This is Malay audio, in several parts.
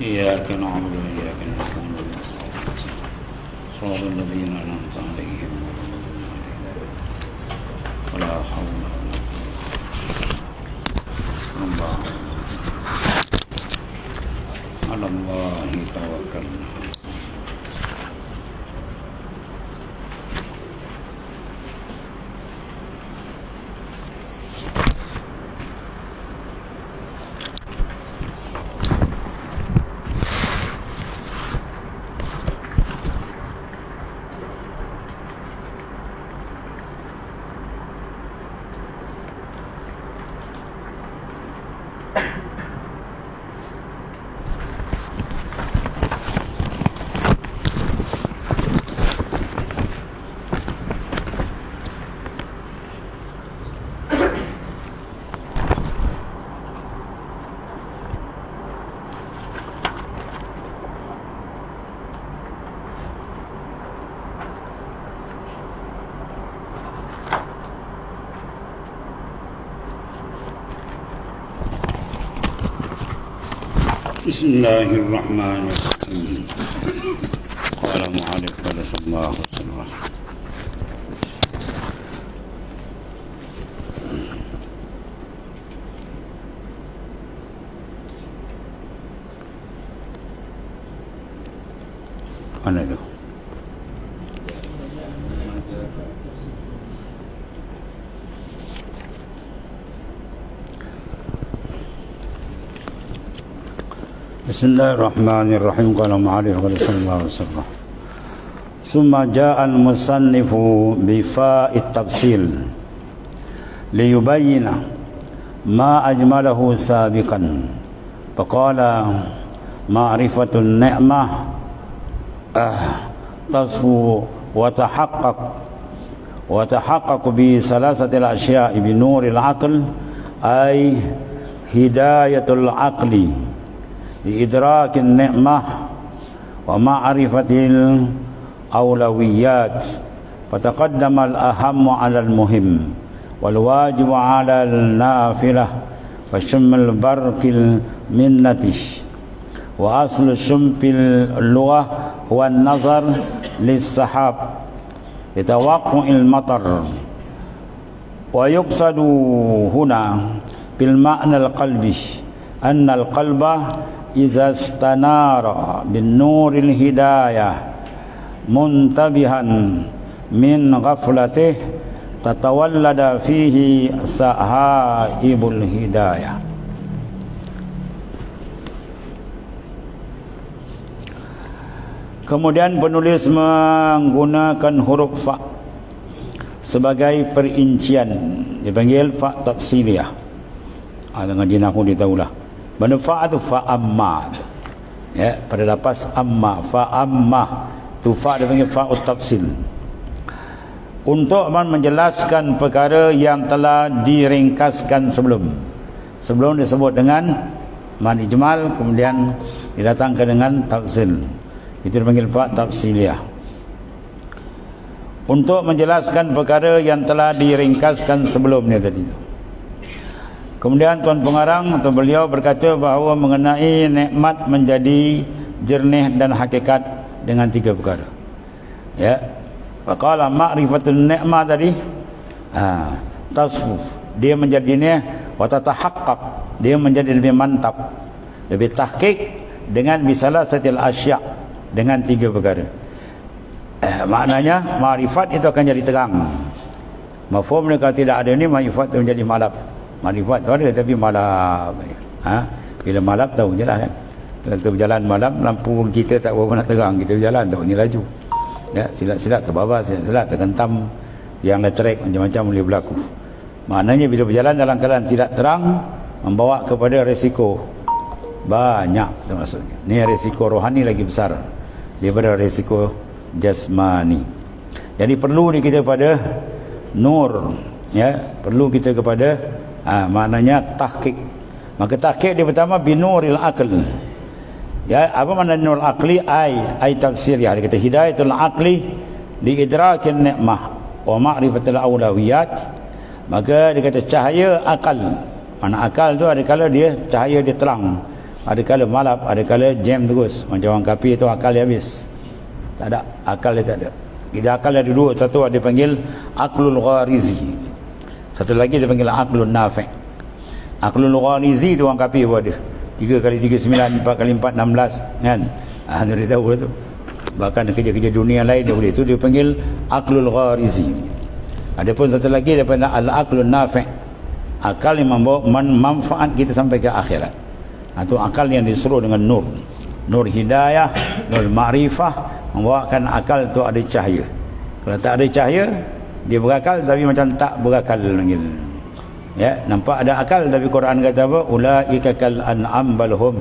إياك نعبد وإياك نستعين. صراط الذين أنعمت عليهم ولا حول ولا قوة الله على الله توكلنا. بسم الله الرحمن الرحيم. قال معلق صلى الله وسلم mana tu بسم الله الرحمن الرحيم قال معرف قال صلى الله عليه وسلم ثم جاء المصنف بفاء التفصيل ليبين ما أجمله سابقا فقال معرفة النعمة تصفو وتحقق وتحقق بثلاثة الأشياء بنور العقل أي هداية العقل لإدراك النعمة ومعرفة الأولويات فتقدم الأهم على المهم والواجب على النافلة فشم البرق المنة وأصل الشم في اللغة هو النظر للسحاب لتوقع المطر ويقصد هنا بالمعنى القلبي أن القلب إذا استنار بالنور الهداية منتبها من غفلته تتولد فيه سهائب الهداية Kemudian penulis menggunakan huruf fa sebagai perincian dipanggil fa tafsiliyah. Ah dengan jinahu ditahulah. Mana fa tu fa amma. Ya, pada lapas amma fa amma tu fa dipanggil fa tafsil. Untuk menjelaskan perkara yang telah diringkaskan sebelum. Sebelum disebut dengan man ijmal kemudian didatangkan dengan tafsil. Itu dipanggil fa tafsiliyah. Untuk menjelaskan perkara yang telah diringkaskan sebelumnya tadi. Kemudian Tuan Pengarang atau beliau berkata bahawa mengenai nikmat menjadi jernih dan hakikat dengan tiga perkara. Ya. Qala ma'rifatul ni'mah tadi. Ha, tasfu. Dia menjadi ni wa tatahaqqaq dia menjadi lebih mantap lebih tahqiq dengan misalah satil asya dengan tiga perkara. Eh, maknanya ma'rifat itu akan jadi terang. Mafhum kalau tidak ada ni ma'rifat itu menjadi malap ma'rifat tu ada tapi malap ha? bila malap tahu je lah kan? Kalau kita berjalan malam lampu kita tak berapa nak terang kita berjalan tahu ni laju. Ya silat-silat terbabas silat-silat tergentam yang letrik macam-macam boleh berlaku. Maknanya bila berjalan dalam keadaan tidak terang membawa kepada resiko. Banyak itu maksudnya. Ni resiko rohani lagi besar daripada resiko jasmani. Jadi perlu ni kita pada nur ya. Perlu kita kepada ha, maknanya tahqiq. Maka tahqiq dia pertama binuril aql. Ya, apa makna nur aqli? Ai ai tafsir. Ya dia kata hidayatul aqli li idrakin nikmah wa ma'rifatul awlawiyat. Maka dia kata cahaya akal. Mana akal tu ada kala dia cahaya dia terang. Ada kala malap ada kala jam terus. Macam orang kapi tu akal dia habis. Tak ada akal dia tak ada. Kita akal ada dua satu ada panggil aklul gharizi satu lagi dia panggil aklul nafi. Aklul gharizi tu orang kapi pun ada 3 kali 3 9 4 kali 4 16 kan? Ah dia tahu tu. Bahkan kerja-kerja dunia lain dia boleh. Tu dia panggil aklul gharizi ada pun satu lagi daripada al-aqlun nafi' akal yang membawa manfaat kita sampai ke akhirat. Atau akal yang disuruh dengan nur. Nur hidayah nur ma'rifah. Membawakan akal tu ada cahaya. Kalau tak ada cahaya dia berakal tapi macam tak berakal lagi ya nampak ada akal tapi Quran kata apa? Ulaika kal an'am balhum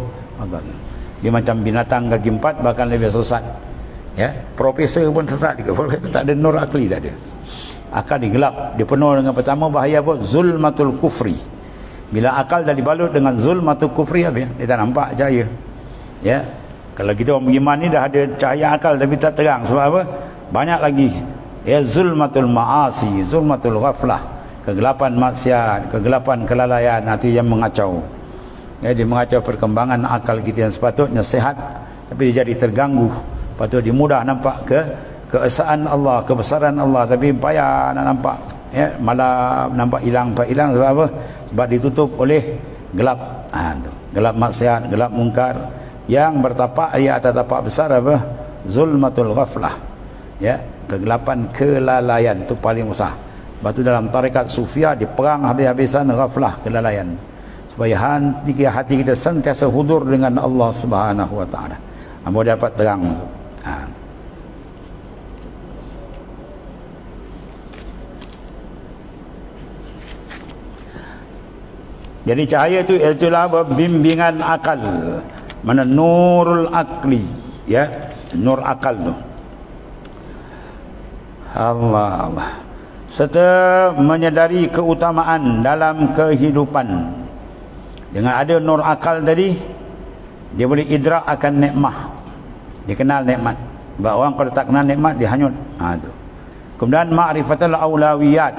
dia macam binatang kaki empat bahkan lebih sesat. Ya profesor pun sesat juga. Tak ada nur akli tak ada. Akan digelap dia penuh dengan pertama bahaya apa? Zulmatul kufri. Bila akal dah dibalut dengan zulmatul kufri apa dia tak nampak cahaya. Ya kalau kita orang beriman ni dah ada cahaya akal tapi tak terang. Sebab apa? Banyak lagi ya zulmatul maasi zulmatul ghaflah kegelapan maksiat kegelapan kelalaian nanti yang mengacau ya, dia mengacau perkembangan akal kita yang sepatutnya sehat tapi dia jadi terganggu patut dia mudah nampak ke keesaan Allah, kebesaran Allah tapi payah nak nampak ya malah nampak hilang pak hilang sebab apa? Sebab ditutup oleh gelap. Ha, tu. Gelap maksiat, gelap mungkar yang bertapak ia atas tapak besar apa? Zulmatul ghaflah. Ya, kegelapan kelalaian tu paling besar. Sebab tu dalam tarekat sufia diperang habis-habisan ghaflah kelalaian. Supaya hati, kita sentiasa hudur dengan Allah Subhanahu wa taala. Ambo dapat terang. Ha. Jadi cahaya itu itulah bimbingan akal. Mana nurul akli, ya, nur akal tu. Allah Allah. Serta menyedari keutamaan dalam kehidupan. Dengan ada nur akal tadi, dia boleh idrak akan nikmat. Dia kenal nikmat. Sebab orang kalau tak kenal nikmat, dia hanyut. Ha, tu. Kemudian ma'rifatul awlawiyat.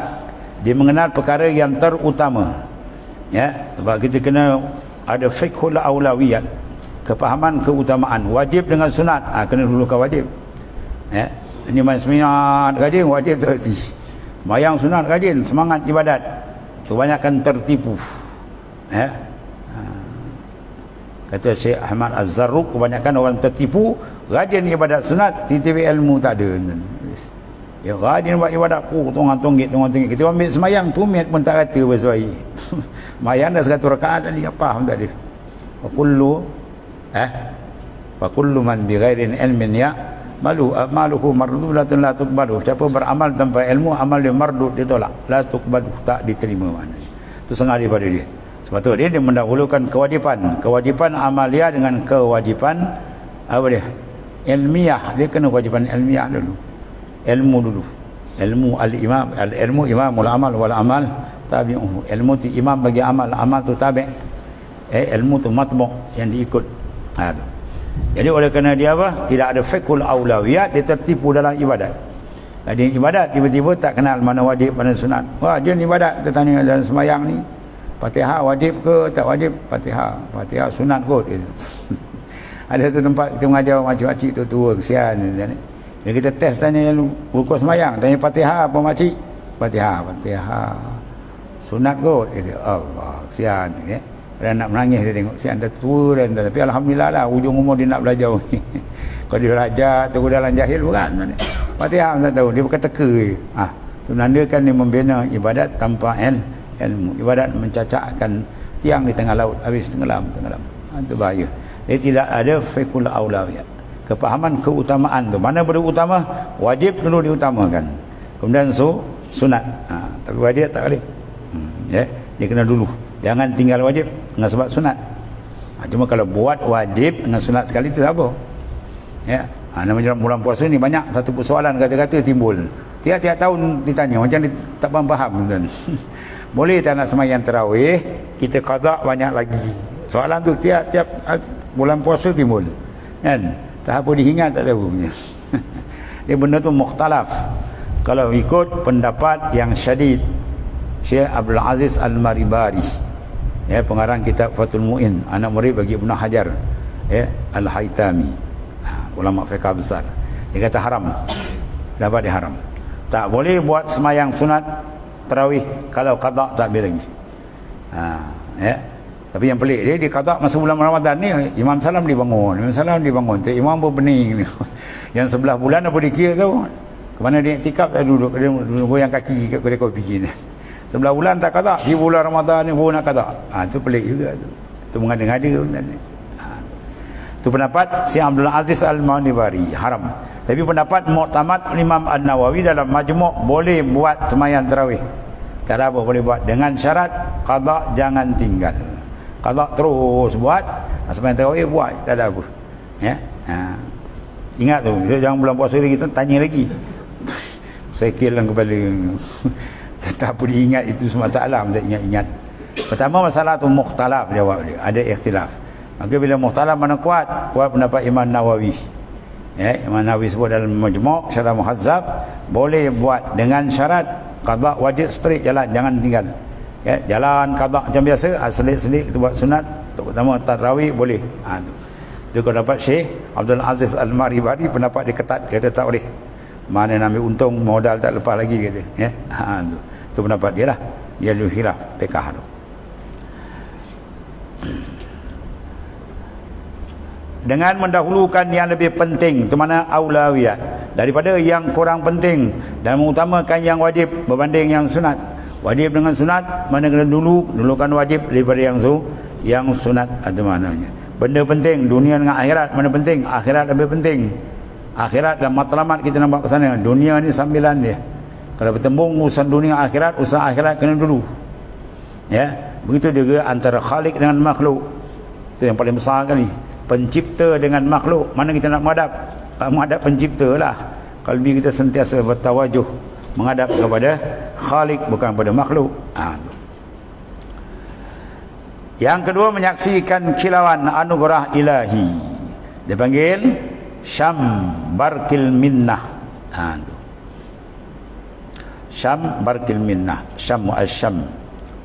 Dia mengenal perkara yang terutama ya sebab kita kena ada fiqhul aulawiyat kepahaman keutamaan wajib dengan sunat ha, kena dulu ke wajib ya main seminat rajin wajib terhenti. Mayang sunat rajin semangat ibadat. Kebanyakan tertipu. Ha. kata Syekh Ahmad Az-Zarruq kebanyakan orang tertipu rajin ibadat sunat tiba-tiba ilmu tak ada. Ya rajin buat ibadat oh, tunggang tunggit tunggang tunggit kita ambil semayang tumit pun tak kata bersuai semayang dah seratus rakaat tadi apa pun tak ada? Wa kullu eh? Wa kullu man bi ghairin ilmin ya malu amaluhu mardudatun la tuqbalu. Siapa beramal tanpa ilmu amal dia mardud ditolak. La tuqbalu tak diterima mana itu setengah daripada dia. Sebab tu dia, dia mendahulukan kewajipan. Kewajipan amalia dengan kewajipan apa dia? Ilmiah. Dia kena kewajipan ilmiah dulu. Ilmu dulu. Ilmu al-imam al-ilmu imamul amal wal amal tabi'uhu ilmu tu imam bagi amal amal tu tabi' eh ilmu tu matbu' yang diikut. Ha tu jadi oleh kerana dia apa tidak ada fiqhul aulawiyat dia tertipu dalam ibadat jadi ibadat tiba-tiba tak kenal mana wajib mana sunat wah dia ni ibadat kita tanya dalam semayang ni Fatihah wajib ke tak wajib Fatihah Fatihah sunat kot ada satu tempat kita mengajar macam-macam tu tua kesian bila kita test tanya rukun semayang, tanya Fatihah apa makcik? Fatihah, Fatihah. Sunat kot. Dia Allah, kesian. Ya. Dan nak menangis dia tengok. Kesian dah tua dan. Tapi Alhamdulillah lah, ujung umur dia nak belajar. Kalau dia raja, tu dalam jahil bukan. Fatihah tak tahu. Dia berkata ke. Ah, tu nandakan dia membina ibadat tanpa il, ilmu. Ibadat mencacakkan tiang di tengah laut. Habis tenggelam, tenggelam. Itu ah, bahaya. Dia tidak ada fiqhul awlawiyat kepahaman keutamaan tu mana boleh utama wajib dulu diutamakan kemudian su sunat ha, tapi wajib tak boleh hmm, ya dia kena dulu jangan tinggal wajib dengan sebab sunat. Ha, cuma kalau buat wajib dengan sunat sekali tu apa. Ya. Ha, namanya bulan puasa ni banyak satu persoalan kata-kata timbul. Tiap-tiap tahun ditanya macam dia tak faham kan boleh tak nak semayang terawih kita qada banyak lagi. Soalan tu tiap-tiap bulan puasa timbul. Kan? Tak apa diingat tak tahu dia benda tu mukhtalaf. Kalau ikut pendapat yang syadid Syekh Abdul Aziz Al-Maribari ya pengarang kitab Fathul Muin. Anak murid bagi Ibnu Hajar. Ya Al-Haitami ha, ulama fiqh besar. Dia kata haram. Dapat diharam tak boleh buat semayang sunat tarawih kalau qada tak boleh lagi. Ha, ya. Tapi yang pelik dia dia kata masa bulan Ramadan ni Imam Salam dibangun. Imam Salam dibangun. Tu Imam pun bening yang sebelah bulan apa dikira tu? Ke mana dia iktikaf dia duduk dia goyang kaki kat kedai kopi gini sebelah bulan tak kata. Di bulan Ramadan ni pun nak kata. Ha, tu pelik juga tu. Tu mengada-ngada ha. tu pendapat si Abdul Aziz Al-Manibari. Haram. Tapi pendapat Mu'tamad Imam An-Nawawi dalam majmuk boleh buat semayang terawih. Tak ada apa boleh buat. Dengan syarat qada jangan tinggal. Qada terus buat. Semayang terawih buat. Tak ada apa. Ya? Ha. ingat tu. Jangan bulan puasa lagi tanya lagi. Saya kira kepala tak apa diingat itu semua masalah tak ingat-ingat. Pertama masalah tu mukhtalaf jawab dia. Ada ikhtilaf. Maka bila mukhtalaf mana kuat kuat pendapat Imam Nawawi. Ya Imam Nawawi sebut dalam majmu' syarah muhazzab boleh buat dengan syarat qada wajib straight jalan jangan tinggal. Ya jalan qada macam biasa selit-selit kita buat sunat terutama tarawih boleh. Ha tu. Tu kalau dapat Syekh Abdul Aziz Al-Maribari pendapat dia ketat kata tak boleh. Mana nak ambil untung modal tak lepas lagi kata. Ya ha tu itu pendapat dia lah. Dia ada khilaf pekah tu. Dengan mendahulukan yang lebih penting, itu mana aulawiyat. Daripada yang kurang penting dan mengutamakan yang wajib berbanding yang sunat. Wajib dengan sunat, mana kena dulu, dulukan wajib daripada yang su, yang sunat atau mananya. Benda penting, dunia dengan akhirat, mana penting? Akhirat lebih penting. Akhirat dan matlamat kita nampak ke sana. Dunia ni sambilan dia. Kalau bertembung urusan dunia akhirat, urusan akhirat kena dulu. Ya, begitu juga antara khalik dengan makhluk. Itu yang paling besar kali. Pencipta dengan makhluk, mana kita nak menghadap? Menghadap pencipta lah. Kalbi kita sentiasa bertawajuh menghadap kepada khalik bukan pada makhluk. Ha, tu. Yang kedua menyaksikan kilauan anugerah ilahi. Dia panggil Syam Barkil Minnah. Ha, tu. Syam barkil minnah. Syam al-Syam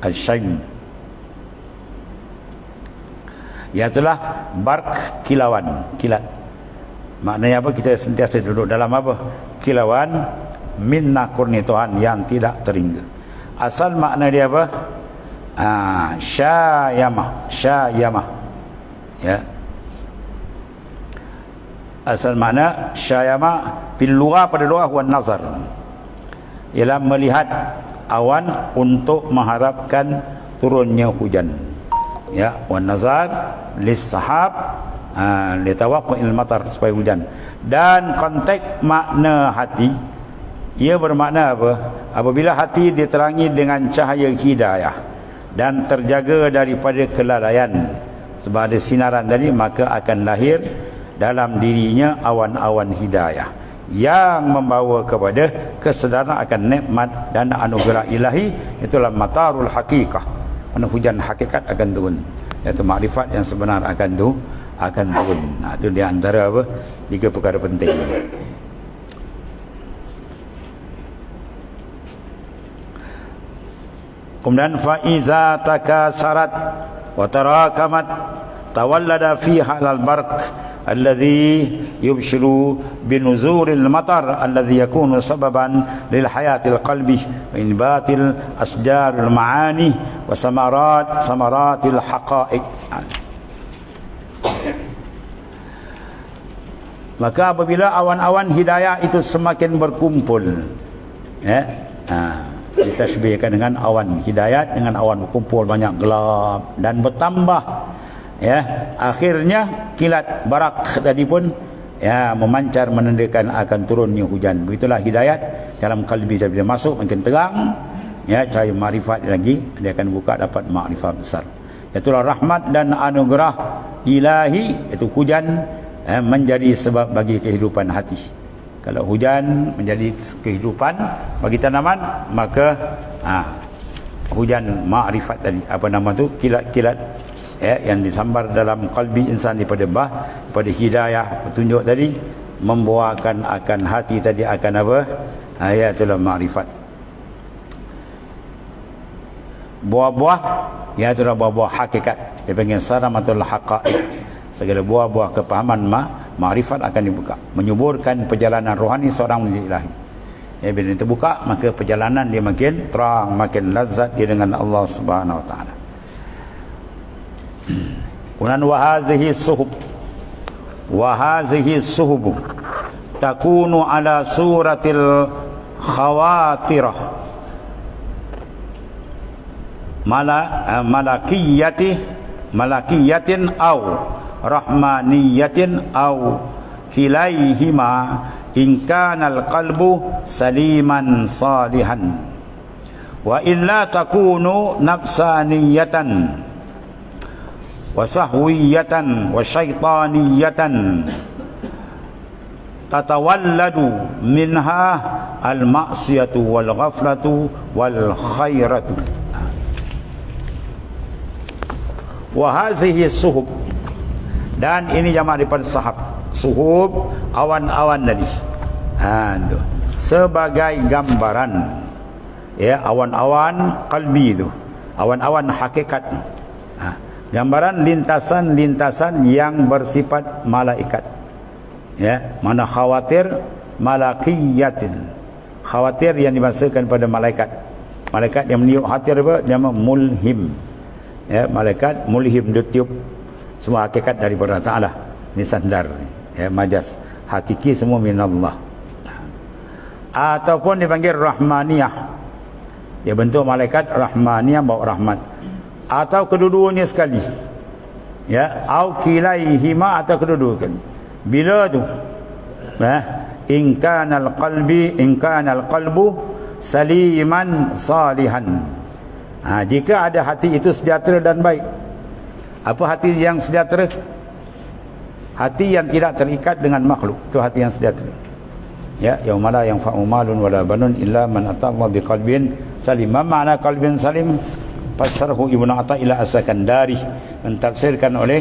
al-Syaim Iaitulah bark kilauan. Kilat Maknanya apa? Kita sentiasa duduk dalam apa? Kilauan Minnah kurni Tuhan yang tidak terhingga Asal makna dia apa? Ah, syayamah Syayamah Ya. Asal makna Syayamah Pilluah pada luah Wan nazar ialah melihat awan untuk mengharapkan turunnya hujan. Ya wan nazar lis sahab ha, li matar supaya hujan. Dan konteks makna hati ia bermakna apa? Apabila hati diterangi dengan cahaya hidayah dan terjaga daripada kelalaian sebab ada sinaran tadi maka akan lahir dalam dirinya awan-awan hidayah yang membawa kepada kesedaran akan nikmat dan anugerah ilahi. Itulah matarul hakikah mana hujan hakikat akan turun. Iaitu makrifat yang sebenar akan tu akan turun. Nah, itu di antara apa? Tiga perkara penting. Kemudian faiza takasarat wa tarakamat tawallada fiha al-barq alladhi yubshiru binuzuril matar alladhi yakunu sababan lil hayatil qalbi wa inbatil asjarul maani wa samarat samaratil haqaiq maka apabila awan-awan hidayah itu semakin berkumpul ya eh? ha ditasbihkan dengan awan hidayat dengan awan berkumpul banyak gelap dan bertambah ya akhirnya kilat barak tadi pun ya memancar menandakan akan turunnya hujan. Begitulah hidayat dalam kalbi bila masuk makin terang ya cahaya makrifat lagi dia akan buka dapat makrifat besar. Itulah rahmat dan anugerah ilahi itu hujan ya, menjadi sebab bagi kehidupan hati. Kalau hujan menjadi kehidupan bagi tanaman maka ha, hujan makrifat tadi. Apa nama tu? Kilat-kilat ya, yang disambar dalam kalbi insan daripada bah pada hidayah petunjuk tadi membawakan akan hati tadi akan apa? Ayatul ma'rifat. Buah-buah iaitu buah-buah hakikat. Dia panggil saramatul haqaiq. Segala buah-buah kepahaman ma makrifat akan dibuka. Menyuburkan perjalanan rohani seorang menuju ilahi. Ya, bila itu buka maka perjalanan dia makin terang makin lazat dia dengan Allah Subhanahu wa taala Kemudian wahazihi suhub wahazihi suhub takunu ala suratil khawatirah mala uh, malakiyati malakiyatin au rahmaniyatin au kilaihima in kana alqalbu saliman salihan wa illa takunu nafsaniyatan wa sahwiyatan wa syaitaniyatan tatawalladu minha al-ma'siyatu wal ghaflatu wal khairatu wa hazihi suhub dan ini jamaah daripada sahab. suhub awan-awan tadi. Ha tu. Sebagai gambaran. Ya awan-awan kalbi tu. Awan-awan hakikat ha. Gambaran lintasan-lintasan yang bersifat malaikat. Ya mana khawatir malakiyatin. Khawatir yang dimaksudkan pada malaikat. Malaikat yang meniup hati apa? Dia mulhim. Ya malaikat mulhim dia tiup semua hakikat daripada Taala. Ini sandar ya majas. Hakiki semua minallah. Ataupun dipanggil rahmaniyah. Dia bentuk malaikat rahmaniyah bawa rahmat atau kedua-duanya sekali ya au kilaihima atau kedua-duanya bila tu eh in kana alqalbi in kana alqalbu saliman salihan Ha, jika ada hati itu sejahtera dan baik. Apa hati yang sejahtera? Hati yang tidak terikat dengan makhluk. Itu hati yang sejahtera. Ya, yaumala yang fa'umalun wala banun illa man atalla biqalbin salim. Ma makna qalbin salim? Fasarhu Ibnu Athaillah As-Sakandari. Mentafsirkan oleh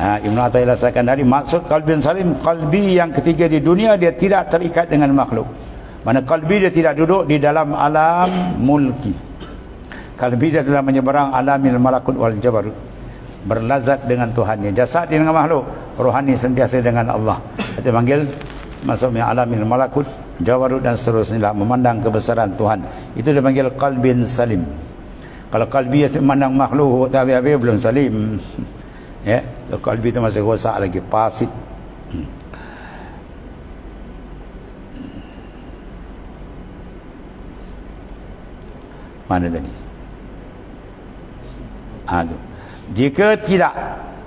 ha, Ibnu Athaillah As-Sakandari. Maksud qalbin salim qalbi yang ketiga di dunia dia tidak terikat dengan makhluk. Mana qalbi dia tidak duduk di dalam alam mulki. Kalbi dia telah menyeberang alamil malakut wal jabarut berlazat dengan Tuhannya. Jasad dia dengan makhluk. Rohani sentiasa dengan Allah. Kita panggil masuknya alamil malakut jabarut dan seterusnya memandang kebesaran Tuhan. Itu dia panggil qalbin salim kalau kalbi dia memandang makhluk tapi habis belum salim. Ya kalbi itu masih rosak lagi pasit. Mana tadi? Ha, tu. jika tidak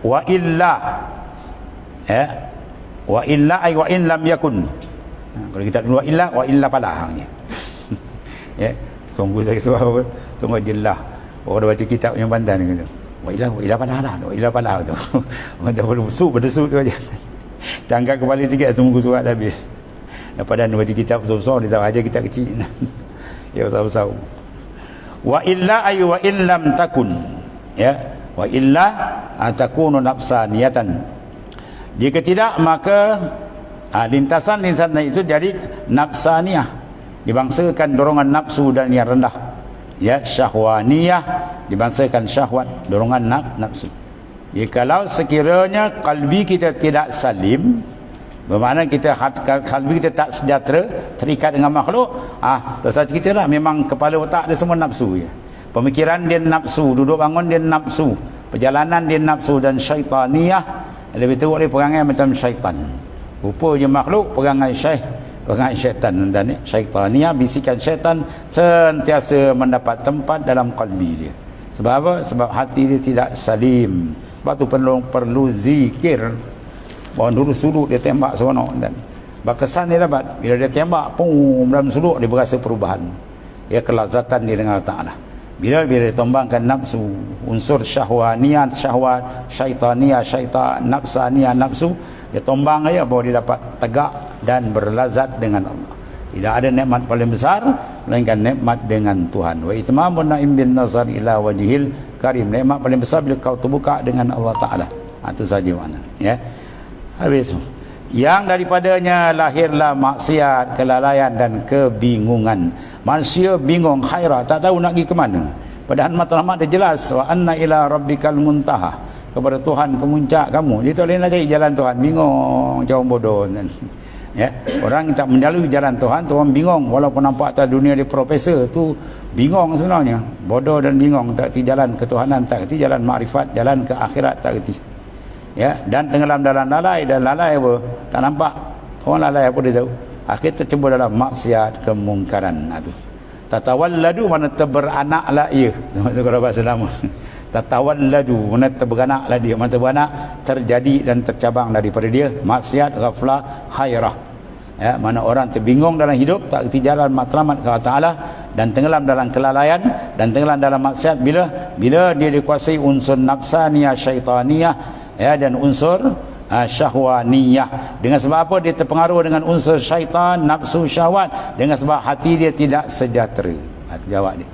wa illa ya wa illa ay wa in lam yakun. Ha, kalau kita wa illa wa illa pala ya, ya tunggu saya sebab apa? Tunggu jelah orang baca kitab yang bandan gitu wa illa wa illa pala lah wa illa pala tu. Orang tak perlu su berdesu tu aja tangkap kembali sikit tunggu surat habis. Daripada baca kitab besar-besar dia tahu aja kita kecil. Ya besar-besar. Wa illa ay wa in lam takun. Ya wa illa atakunu nafsaniyatan jika tidak maka ha, lintasan-lintasan itu jadi nafsaniyah dibangsakan dorongan nafsu dan yang rendah ya syahwaniyah dibangsakan syahwat dorongan naf, nafsu jikalau sekiranya kalbi kita tidak salim bermakna kita kalbi kita tak sejahtera terikat dengan makhluk ah terus kita lah memang kepala otak dia semua nafsu ya Pemikiran dia nafsu, duduk bangun dia nafsu. Perjalanan dia nafsu dan syaitaniyah. Lebih teruk dia perangai macam syaitan. Rupanya makhluk perangai syaih. Perangai syaitan. Dan syaitaniyah, bisikan syaitan sentiasa mendapat tempat dalam kalbi dia. Sebab apa? Sebab hati dia tidak salim. Sebab tu perlu, perlu zikir. Bawa dulu suluk dia tembak seronok. Dan berkesan dia dapat. Bila dia tembak, pum, dalam suluk dia berasa perubahan. Ya kelazatan dia dengan Allah Ta'ala bila bila ditumbangkan nafsu unsur syahwaniyah syahwat syaitaniah syaitan nafsaniyah nafsu dia tumbang aja bahawa dia dapat tegak dan berlazat dengan Allah. Tidak ada nikmat paling besar melainkan nikmat dengan Tuhan. Wa itmamun naim bin nazar ila wajhil karim. Nikmat paling besar bila kau terbuka dengan Allah taala. Ha, itu saja makna ya. Habis. Yang daripadanya lahirlah maksiat kelalaian dan kebingungan manusia bingung khairah tak tahu nak pergi ke mana. Padahal matlamat dia jelas wa anna ila rabbikal muntaha. Kepada Tuhan kemuncak kamu. Dia tak boleh nak cari jalan Tuhan. Bingung jauh bodoh ya orang tak melalui jalan Tuhan Tuhan bingung. Walaupun nampak atas dunia dia profesor tu bingung sebenarnya. Bodoh dan bingung tak kerti jalan ketuhanan tak kerti jalan makrifat jalan ke akhirat tak kerti ya dan tenggelam dalam lalai dan lalai apa? Tak nampak. Orang lalai apa dia tahu akhir tercebur dalam maksiat kemungkaran. Nah tu. Tatawalladu mana teberanaklah ia. Maksud kalau bahasa lama. Tatawalladu mana terberanak dia. Mana terberanak terjadi dan tercabang daripada dia. Maksiat ghaflah khairah. Ya mana orang terbingung dalam hidup tak kerti jalan matlamat ke Taala dan tenggelam dalam kelalaian dan tenggelam dalam maksiat bila? Bila dia dikuasai unsur nafsaniyah syaitaniyah ya dan unsur uh, syahwaniyah. Dengan sebab apa dia terpengaruh dengan unsur syaitan nafsu syahwat? Dengan sebab hati dia tidak sejahtera. Hati jawab dia.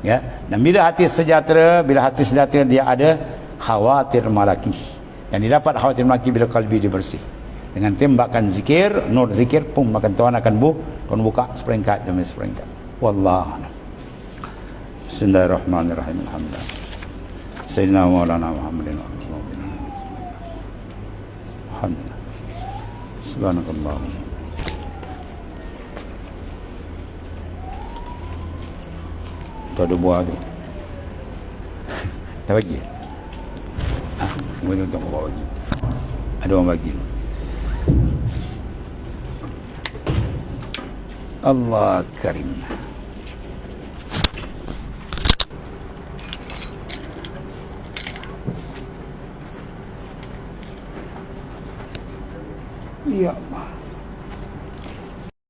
Ya? Dan bila hati sejahtera bila hati sejahtera dia ada khawatir malaki. Dan didapat khawatir malaki bila kalbi dia bersih. Dengan tembakan zikir nur zikir pun makan Tuhan akan bu Tuhan buka seperingkat demi seperingkat. Wallahu Bismillahirrahmanirrahim. Alhamdulillah. Sayyidina Maulana Muhammadin Alhamdulillah Subhanallah. Tu ada buah tu. Dah bagi? Ha? mungkin untuk kau bagi. Ada orang bagi? Allah Karim Allah